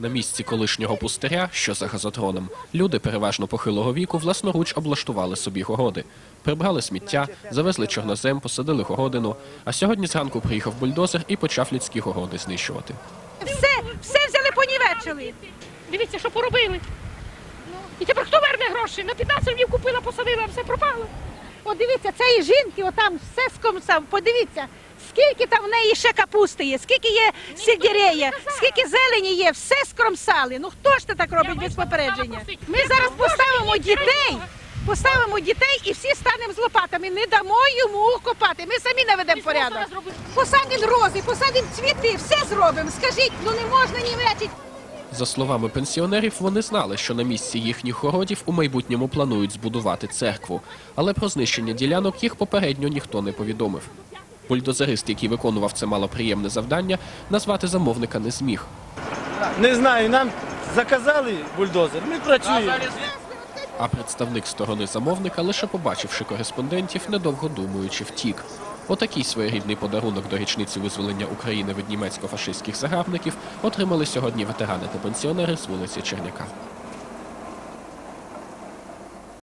На місці колишнього пустиря, що за газотроном, люди переважно похилого віку власноруч облаштували собі городи. Прибрали сміття, завезли чорнозем, посадили городину. А сьогодні зранку приїхав бульдозер і почав людські городи знищувати. Все, все взяли понівечили. Дивіться, що поробили. І тепер хто верне гроші? На 15 років купила, посадила, все пропало. От дивіться, цієї жінки, отам все скомсав. Подивіться, скільки там в неї ще капусти є, скільки є сельдерея, скільки зелені є, все скромсали. Ну хто ж це так робить без попередження? Ми зараз поставимо дітей. Поставимо дітей і всі станемо з лопатами. Не дамо йому копати. Ми самі наведемо порядок. Посадимо рози, посадимо цвіти, все зробимо. Скажіть, ну не можна нівечить. За словами пенсіонерів, вони знали, що на місці їхніх городів у майбутньому планують збудувати церкву, але про знищення ділянок їх попередньо ніхто не повідомив. Бульдозерист, який виконував це малоприємне завдання, назвати замовника не зміг. Не знаю, нам заказали бульдозер, ми працюємо. А представник сторони замовника, лише побачивши кореспондентів, недовго думаючи, втік. Отакий своєрідний подарунок до річниці визволення України від німецько-фашистських загарбників отримали сьогодні ветерани та пенсіонери з вулиці Черняка.